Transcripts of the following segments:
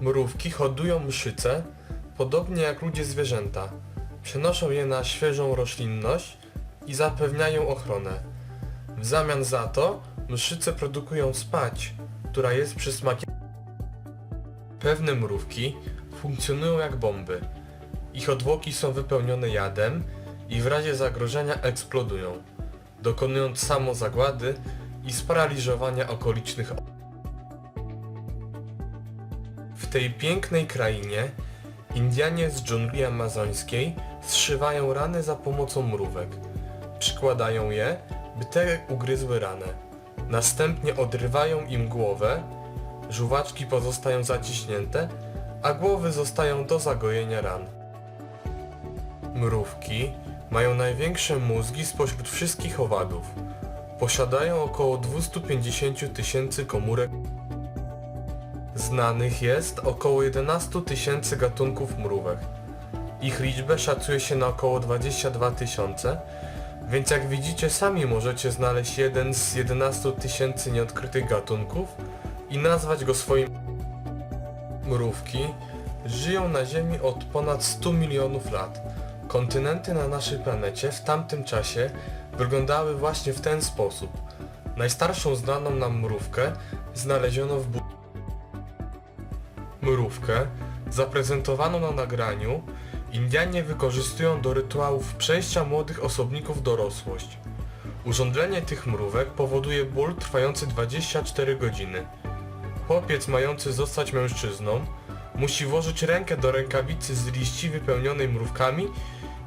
Mrówki hodują mszyce, podobnie jak ludzie zwierzęta. Przenoszą je na świeżą roślinność i zapewniają ochronę. W zamian za to mszyce produkują spać, która jest przysmakiem. Pewne mrówki funkcjonują jak bomby. Ich odwłoki są wypełnione jadem i w razie zagrożenia eksplodują, dokonując samozagłady i sparaliżowania okolicznych w tej pięknej krainie Indianie z dżungli amazońskiej zszywają rany za pomocą mrówek. Przykładają je, by te ugryzły ranę. Następnie odrywają im głowę, żuwaczki pozostają zaciśnięte, a głowy zostają do zagojenia ran. Mrówki mają największe mózgi spośród wszystkich owadów. Posiadają około 250 tysięcy komórek Znanych jest około 11 tysięcy gatunków mrówek. Ich liczbę szacuje się na około 22 tysiące, więc jak widzicie sami możecie znaleźć jeden z 11 tysięcy nieodkrytych gatunków i nazwać go swoim. Mrówki żyją na Ziemi od ponad 100 milionów lat. Kontynenty na naszej planecie w tamtym czasie wyglądały właśnie w ten sposób. Najstarszą znaną nam mrówkę znaleziono w Bu mrówkę, zaprezentowaną na nagraniu, Indianie wykorzystują do rytuałów przejścia młodych osobników dorosłość. Urządzenie tych mrówek powoduje ból trwający 24 godziny. Chłopiec mający zostać mężczyzną musi włożyć rękę do rękawicy z liści wypełnionej mrówkami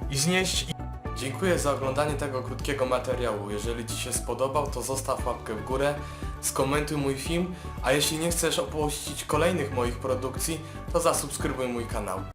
i znieść Dziękuję za oglądanie tego krótkiego materiału. Jeżeli Ci się spodobał, to zostaw łapkę w górę, skomentuj mój film, a jeśli nie chcesz opuścić kolejnych moich produkcji, to zasubskrybuj mój kanał.